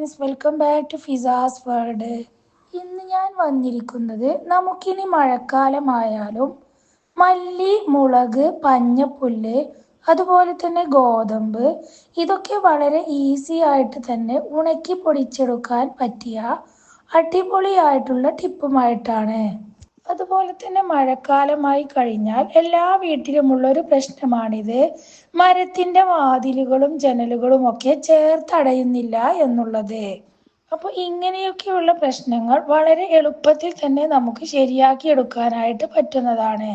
Friends welcome back to Fiza's world ഇന്ന് ഞാൻ വന്നിരിക്കുന്നത് നമുക്കിനി മഴക്കാലമായാലും മല്ലി മുളക് പഞ്ഞപ്പുല്ല് അതുപോലെ തന്നെ ഗോതമ്പ് ഇതൊക്കെ വളരെ ഈസി ആയിട്ട് തന്നെ ഉണക്കി പൊടിച്ചെടുക്കാൻ പറ്റിയ അടിപൊളിയായിട്ടുള്ള ടിപ്പുമായിട്ടാണ്. അതുപോലെ തന്നെ മഴക്കാലമായി കഴിഞ്ഞാൽ എല്ലാ വീട്ടിലുമുള്ള ഒരു പ്രശ്നമാണിത്. മരത്തിന്റെ വാതിലുകളും ജനലുകളും ഒക്കെ ചേർത്തടയുന്നില്ല എന്നുള്ളത്. അപ്പോൾ ഇങ്ങനെയൊക്കെയുള്ള പ്രശ്നങ്ങൾ വളരെ എളുപ്പത്തിൽ തന്നെ നമുക്ക് ശരിയാക്കി എടുക്കാനായിട്ട് പറ്റുന്നതാണ്.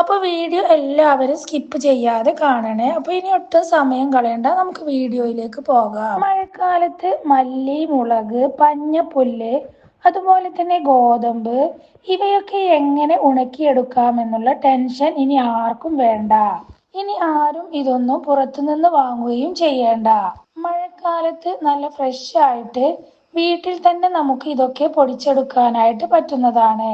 അപ്പോൾ വീഡിയോ എല്ലാവരും സ്കിപ്പ് ചെയ്യാതെ കാണണേ. അപ്പോൾ ഇനി ഒട്ടും സമയം കളയണ്ട. നമുക്ക് വീഡിയോയിലേക്ക് പോകാം. മഴക്കാലത്ത് മല്ലി മുളക് പഞ്ഞപ്പുല്ല് അതുപോലെ തന്നെ ഗോതമ്പ് ഇവയൊക്കെ എങ്ങനെ ഉണക്കിയെടുക്കാമെന്നുള്ള ടെൻഷൻ ഇനി ആർക്കും വേണ്ട. ഇനി ആരും ഇതൊന്നും പുറത്തുനിന്ന് വാങ്ങുകയും ചെയ്യേണ്ട. മഴക്കാലത്ത് നല്ല ഫ്രഷ് ആയിട്ട് വീട്ടിൽ തന്നെ നമുക്ക് ഇതൊക്കെ പൊടിച്ചെടുക്കാനായിട്ട് പറ്റുന്നതാണ്.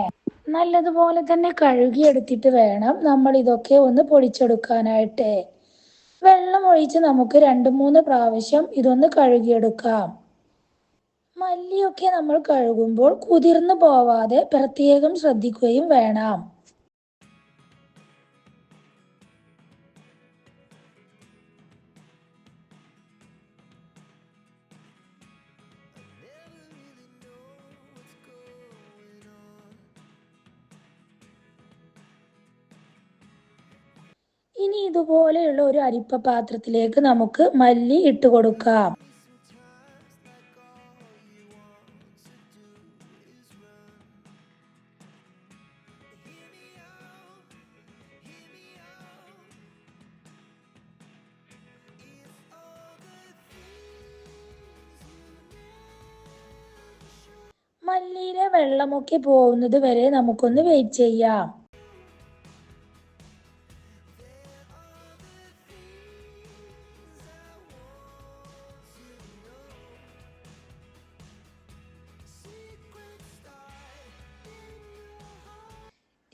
നല്ലതുപോലെ തന്നെ കഴുകിയെടുത്തിട്ട് വേണം നമ്മൾ ഇതൊക്കെ ഒന്ന് പൊടിച്ചെടുക്കാനായിട്ട്. വെള്ളം ഒഴിച്ച് നമുക്ക് രണ്ട് മൂന്ന് പ്രാവശ്യം ഇതൊന്ന് കഴുകിയെടുക്കാം. മല്ലിയൊക്കെ നമ്മൾ കഴുകുമ്പോൾ കുതിർന്നു പോവാതെ പ്രത്യേകം ശ്രദ്ധിക്കുകയും വേണം. ഇനി ഇതുപോലെയുള്ള ഒരു അരിപ്പ പാത്രത്തിലേക്ക് നമുക്ക് മല്ലി ഇട്ട് കൊടുക്കാം. മല്ലിയിലെ വെള്ളമൊക്കെ പോകുന്നത് വരെ നമുക്കൊന്ന് വെയിറ്റ് ചെയ്യാം.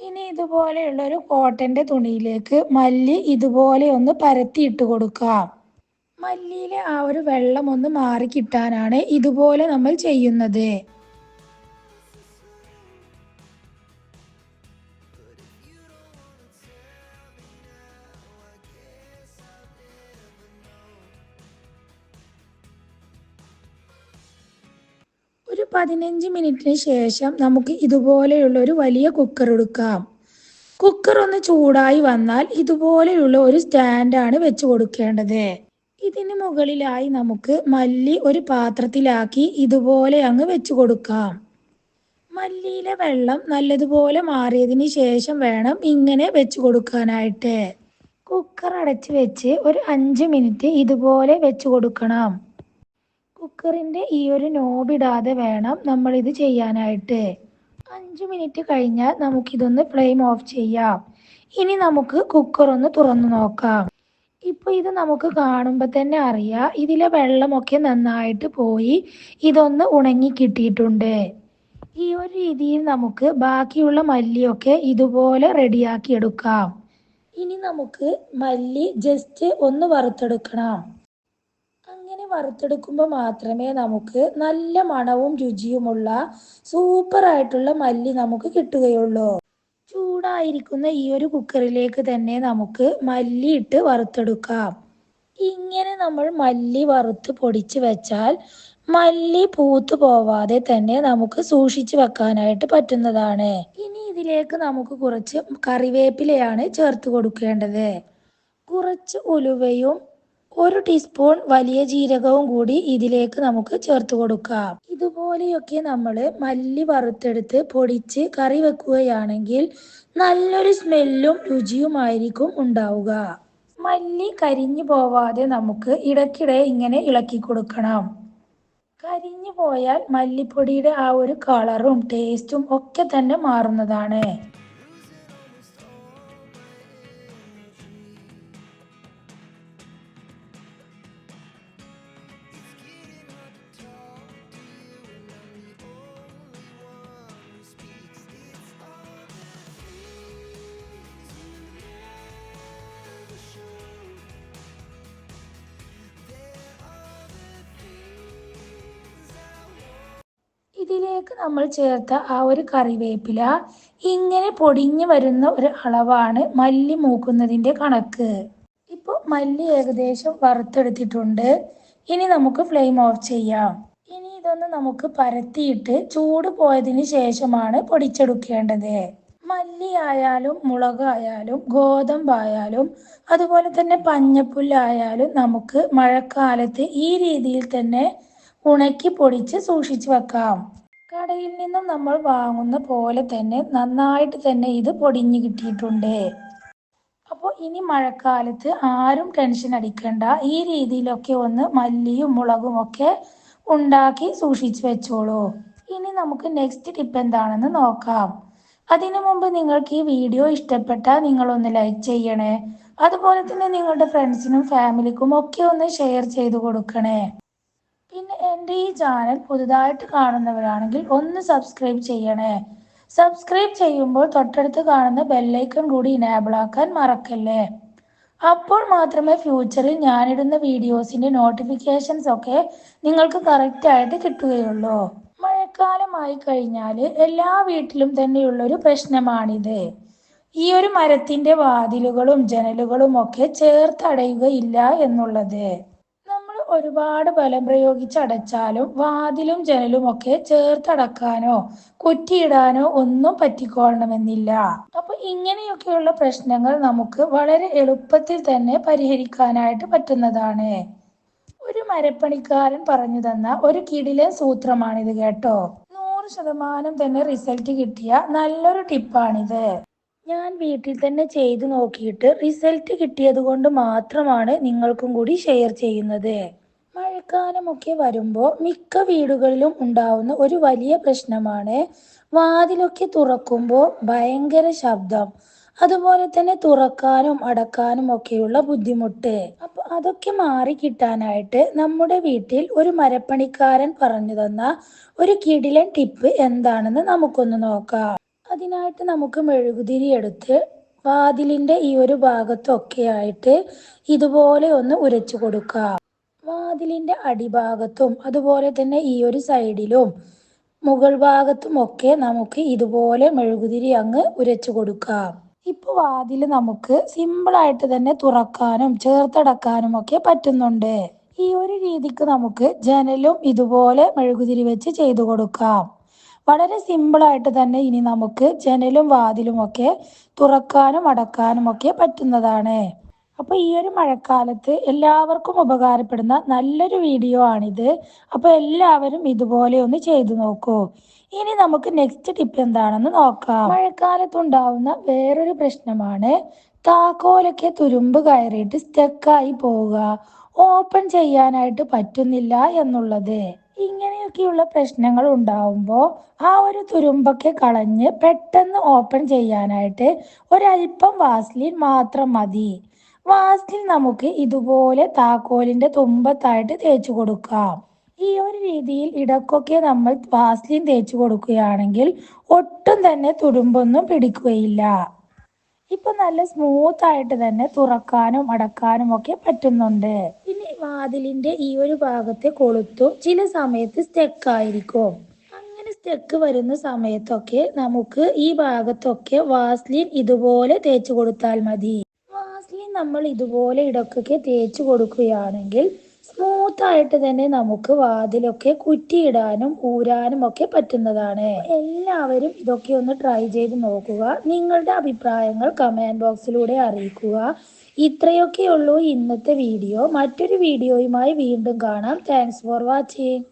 ഇനി ഇതുപോലെയുള്ള ഒരു കോട്ടന്റെ തുണിയിലേക്ക് മല്ലി ഇതുപോലെ ഒന്ന് പരത്തി ഇട്ട് കൊടുക്കാം. മല്ലിയിലെ ആ ഒരു വെള്ളം ഒന്ന് മാറി കിട്ടാനാണ് ഇതുപോലെ നമ്മൾ ചെയ്യുന്നത്. ഒരു പതിനഞ്ച് മിനിറ്റിന് ശേഷം നമുക്ക് ഇതുപോലെയുള്ള ഒരു വലിയ കുക്കർ എടുക്കാം. കുക്കർ ഒന്ന് ചൂടായി വന്നാൽ ഇതുപോലെയുള്ള ഒരു സ്റ്റാൻഡാണ് വെച്ച് കൊടുക്കേണ്ടത്. ഇതിന് മുകളിലായി നമുക്ക് മല്ലി ഒരു പാത്രത്തിലാക്കി ഇതുപോലെ അങ്ങ് വെച്ച് കൊടുക്കാം. മല്ലിയിലെ വെള്ളം നല്ലതുപോലെ മാറിയതിന് ശേഷം വേണം ഇങ്ങനെ വെച്ച് കൊടുക്കാനായിട്ട്. കുക്കർ അടച്ച് വെച്ച് ഒരു അഞ്ച് മിനിറ്റ് ഇതുപോലെ വെച്ച് കൊടുക്കണം. കുക്കറിന്റെ ഈ ഒരു നോബിടാതെ വേണം നമ്മൾ ഇത് ചെയ്യാനായിട്ട്. അഞ്ച് മിനിറ്റ് കഴിഞ്ഞാൽ നമുക്കിതൊന്ന് ഫ്ലെയിം ഓഫ് ചെയ്യാം. ഇനി നമുക്ക് കുക്കർ ഒന്ന് തുറന്നു നോക്കാം. ഇപ്പൊ ഇത് നമുക്ക് കാണുമ്പോൾ തന്നെ അറിയാം ഇതിലെ വെള്ളമൊക്കെ നന്നായിട്ട് പോയി ഇതൊന്ന് ഉണങ്ങി കിട്ടിയിട്ടുണ്ട്. ഈ ഒരു രീതിയിൽ നമുക്ക് ബാക്കിയുള്ള മല്ലിയൊക്കെ ഇതുപോലെ റെഡിയാക്കി എടുക്കാം. ഇനി നമുക്ക് മല്ലി ജസ്റ്റ് ഒന്ന് വറുത്തെടുക്കണം. വറുത്തെടുക്കുമ്പോൾ മാത്രമേ നമുക്ക് നല്ല മണവും രുചിയുമുള്ള സൂപ്പർ ആയിട്ടുള്ള മല്ലി നമുക്ക് കിട്ടുകയുള്ളൂ. ചൂടായിരിക്കുന്ന ഈ ഒരു കുക്കറിലേക്ക് തന്നെ നമുക്ക് മല്ലി ഇട്ട് വറുത്തെടുക്കാം. ഇങ്ങനെ നമ്മൾ മല്ലി വറുത്ത് പൊടിച്ച് വെച്ചാൽ മല്ലി പൂത്തു പോവാതെ തന്നെ നമുക്ക് സൂക്ഷിച്ചു വെക്കാനായിട്ട് പറ്റുന്നതാണ്. ഇനി ഇതിലേക്ക് നമുക്ക് കുറച്ച് കറിവേപ്പിലയാണ് ചേർത്ത് കൊടുക്കേണ്ടത്. കുറച്ച് ഉലുവയും ഒരു ടീസ്പൂൺ വലിയ ജീരകവും കൂടി ഇതിലേക്ക് നമുക്ക് ചേർത്ത് കൊടുക്കാം. ഇതുപോലെയൊക്കെ നമ്മൾ മല്ലി വറുത്തെടുത്ത് പൊടിച്ച് കറി വെക്കുകയാണെങ്കിൽ നല്ലൊരു സ്മെല്ലും രുചിയുമായിരിക്കും ഉണ്ടാവുക. മല്ലി കരിഞ്ഞു പോവാതെ നമുക്ക് ഇടയ്ക്കിടെ ഇങ്ങനെ ഇളക്കി കൊടുക്കണം. കരിഞ്ഞു പോയാൽ മല്ലിപ്പൊടിയുടെ ആ ഒരു കളറും ടേസ്റ്റും ഒക്കെ തന്നെ മാറുന്നതാണ്. ഇതിലേക്ക് നമ്മൾ ചേർത്ത ആ ഒരു കറിവേപ്പില ഇങ്ങനെ പൊടിഞ്ഞു വരുന്ന ഒരു അളവാണ് മല്ലി മൂക്കുന്നതിന്റെ കണക്ക്. ഇപ്പോൾ മല്ലി ഏകദേശം വറുത്തെടുത്തിട്ടുണ്ട്. ഇനി നമുക്ക് ഫ്ലെയിം ഓഫ് ചെയ്യാം. ഇനി ഇതൊന്ന് നമുക്ക് പരത്തിയിട്ട് ചൂട് പോയതിന് ശേഷമാണ് പൊടിച്ചെടുക്കേണ്ടത്. മല്ലി ആയാലും മുളകായാലും ഗോതമ്പായാലും അതുപോലെ തന്നെ പഞ്ഞപ്പുല്ലായാലും നമുക്ക് മഴക്കാലത്ത് ഈ രീതിയിൽ തന്നെ ഉണക്കി പൊടിച്ച് സൂക്ഷിച്ചു വെക്കാം. കടയിൽ നിന്നും നമ്മൾ വാങ്ങുന്ന പോലെ തന്നെ നന്നായിട്ട് തന്നെ ഇത് പൊടിഞ്ഞു കിട്ടിയിട്ടുണ്ട്. അപ്പോൾ ഇനി മഴക്കാലത്ത് ആരും ടെൻഷൻ അടിക്കണ്ട. ഈ രീതിയിലൊക്കെ ഒന്ന് മല്ലിയും മുളകും ഒക്കെ ഉണ്ടാക്കി സൂക്ഷിച്ചു വെച്ചോളൂ. ഇനി നമുക്ക് നെക്സ്റ്റ് ടിപ്പ് എന്താണെന്ന് നോക്കാം. അതിനു മുമ്പ് നിങ്ങൾക്ക് ഈ വീഡിയോ ഇഷ്ടപ്പെട്ടാൽ നിങ്ങളൊന്ന് ലൈക്ക് ചെയ്യണേ. അതുപോലെ തന്നെ നിങ്ങളുടെ ഫ്രണ്ട്സിനും ഫാമിലിക്കും ഒക്കെ ഒന്ന് ഷെയർ ചെയ്ത് കൊടുക്കണേ. പിന്നെ എന്റെ ഈ ചാനൽ പുതുതായിട്ട് കാണുന്നവരാണെങ്കിൽ ഒന്ന് സബ്സ്ക്രൈബ് ചെയ്യണേ. സബ്സ്ക്രൈബ് ചെയ്യുമ്പോൾ തൊട്ടടുത്ത് കാണുന്ന ബെല്ലൈക്കൺ കൂടി ഇനേബിൾ ആക്കാൻ മറക്കല്ലേ? അപ്പോൾ മാത്രമേ ഫ്യൂച്ചറിൽ ഞാനിടുന്ന വീഡിയോസിന്റെ നോട്ടിഫിക്കേഷൻസ് ഒക്കെ നിങ്ങൾക്ക് കറക്റ്റായിട്ട് കിട്ടുകയുള്ളൂ. മഴക്കാലമായി കഴിഞ്ഞാൽ എല്ലാ വീട്ടിലും തന്നെയുള്ള ഒരു പ്രശ്നമാണിത്. ഈ ഒരു മരത്തിന്റെ വാതിലുകളും ജനലുകളും ഒക്കെ ചേർത്തടയുകയില്ല എന്നുള്ളത്. ഒരുപാട് ബലം പ്രയോഗിച്ച് അടച്ചാലും വാതിലും ജനലും ഒക്കെ ചേർത്തടക്കാനോ കുറ്റിയിടാനോ ഒന്നും പറ്റിക്കൊള്ളണമെന്നില്ല. അപ്പൊ ഇങ്ങനെയൊക്കെയുള്ള പ്രശ്നങ്ങൾ നമുക്ക് വളരെ എളുപ്പത്തിൽ തന്നെ പരിഹരിക്കാനായിട്ട് പറ്റുന്നതാണ്. ഒരു മരപ്പണിക്കാരൻ പറഞ്ഞു തന്ന ഒരു കിടിലൻ സൂത്രമാണിത് കേട്ടോ. നൂറ് ശതമാനം തന്നെ റിസൾട്ട് കിട്ടിയ നല്ലൊരു ടിപ്പാണിത്. ഞാൻ വീട്ടിൽ തന്നെ ചെയ്തു നോക്കിയിട്ട് റിസൾട്ട് കിട്ടിയത് കൊണ്ട് മാത്രമാണ് നിങ്ങൾക്കും കൂടി ഷെയർ ചെയ്യുന്നത്. മഴക്കാലമൊക്കെ വരുമ്പോൾ മിക്ക വീടുകളിലും ഉണ്ടാവുന്ന ഒരു വലിയ പ്രശ്നമാണ് വാതിലൊക്കെ തുറക്കുമ്പോൾ ഭയങ്കര ശബ്ദം. അതുപോലെ തന്നെ തുറക്കാനും അടക്കാനും ഒക്കെയുള്ള ബുദ്ധിമുട്ട്. അപ്പൊ അതൊക്കെ മാറി കിട്ടാനായിട്ട് നമ്മുടെ വീട്ടിൽ ഒരു മരപ്പണിക്കാരൻ പറഞ്ഞു തന്ന ഒരു കിടിലൻ ടിപ്പ് എന്താണെന്ന് നമുക്കൊന്ന് നോക്കാം. അതിനായിട്ട് നമുക്ക് മെഴുകുതിരി എടുത്ത് വാതിലിന്റെ ഈ ഒരു ഭാഗത്തൊക്കെ ആയിട്ട് ഇതുപോലെ ഒന്ന് ഉരച്ചു കൊടുക്കാം വാതിലിന്റെ അടിഭാഗത്തും അതുപോലെ തന്നെ ഈ ഒരു സൈഡിലും മുകൾ ഭാഗത്തും ഒക്കെ നമുക്ക് ഇതുപോലെ മെഴുകുതിരി അങ്ങ് ഉരച്ചു കൊടുക്കാം ഇപ്പൊ വാതിൽ നമുക്ക് സിമ്പിളായിട്ട് തന്നെ തുറക്കാനും ചേർത്തടക്കാനും ഒക്കെ പറ്റുന്നുണ്ട്. ഈ ഒരു രീതിക്ക് നമുക്ക് ജനലും ഇതുപോലെ മെഴുകുതിരി വെച്ച് ചെയ്തു കൊടുക്കാം. വളരെ സിമ്പിൾ ആയിട്ട് തന്നെ ഇനി നമുക്ക് ജനലും വാതിലും ഒക്കെ തുറക്കാനും അടക്കാനും ഒക്കെ പറ്റുന്നതാണ്. അപ്പൊ ഈ ഒരു മഴക്കാലത്ത് എല്ലാവർക്കും ഉപകാരപ്പെടുന്ന നല്ലൊരു വീഡിയോ ആണിത്. അപ്പൊ എല്ലാവരും ഇതുപോലെ ഒന്ന് ചെയ്തു നോക്കൂ. ഇനി നമുക്ക് നെക്സ്റ്റ് ടിപ്പ് എന്താണെന്ന് നോക്കാം. മഴക്കാലത്ത് മഴക്കാലത്തുണ്ടാവുന്ന വേറൊരു പ്രശ്നമാണ്. താക്കോലൊക്കെ തുരുമ്പ് കയറിയിട്ട് സ്റ്റക്കായി പോവുക. ഓപ്പൺ ചെയ്യാനായിട്ട് പറ്റുന്നില്ല എന്നുള്ളത്. ഇങ്ങനെയൊക്കെയുള്ള പ്രശ്നങ്ങൾ ഉണ്ടാവുമ്പോൾ ആ ഒരു തുരുമ്പൊക്കെ കളഞ്ഞ് പെട്ടെന്ന് ഓപ്പൺ ചെയ്യാനായിട്ട് ഒരല്പം വാസ്ലിൻ മാത്രം മതി. വാസ്ലിൻ നമുക്ക് ഇതുപോലെ താക്കോലിന്റെ തുമ്പത്തായിട്ട് തേച്ചു കൊടുക്കാം. ഈ ഒരു രീതിയിൽ ഇടക്കൊക്കെ നമ്മൾ വാസ്ലിൻ തേച്ചു കൊടുക്കുകയാണെങ്കിൽ ഒട്ടും തന്നെ തുരുമ്പൊന്നും പിടിക്കുകയില്ല. ഇപ്പൊ നല്ല സ്മൂത്ത് ആയിട്ട് തന്നെ തുറക്കാനും അടക്കാനും ഒക്കെ പറ്റുന്നുണ്ട്. വാതിലിന്റെ ഈ ഒരു ഭാഗത്തെ കൊളുത്തും. ചില സമയത്ത് സ്റ്റെക്ക് ആയിരിക്കും. അങ്ങനെ സ്റ്റെക്ക് വരുന്ന സമയത്തൊക്കെ നമുക്ക് ഈ ഭാഗത്തൊക്കെ വാസ്ലിൻ ഇതുപോലെ തേച്ചു കൊടുത്താൽ മതി. വാസ്ലിൻ നമ്മൾ ഇതുപോലെ ഇടക്കൊക്കെ തേച്ചു കൊടുക്കുകയാണെങ്കിൽ സ്മൂത്ത് ആയിട്ട് തന്നെ നമുക്ക് വാതിലൊക്കെ കുറ്റിയിടാനും ഊരാനും ഒക്കെ പറ്റുന്നതാണ്. എല്ലാവരും ഇതൊക്കെ ഒന്ന് ട്രൈ ചെയ്ത് നോക്കുക. നിങ്ങളുടെ അഭിപ്രായങ്ങൾ കമന്റ് ബോക്സിലൂടെ അറിയിക്കുക. ഇത്രയൊക്കെയുള്ളൂ ഇന്നത്തെ വീഡിയോ. മറ്റൊരു വീഡിയോയുമായി വീണ്ടും കാണാം. Thanks for watching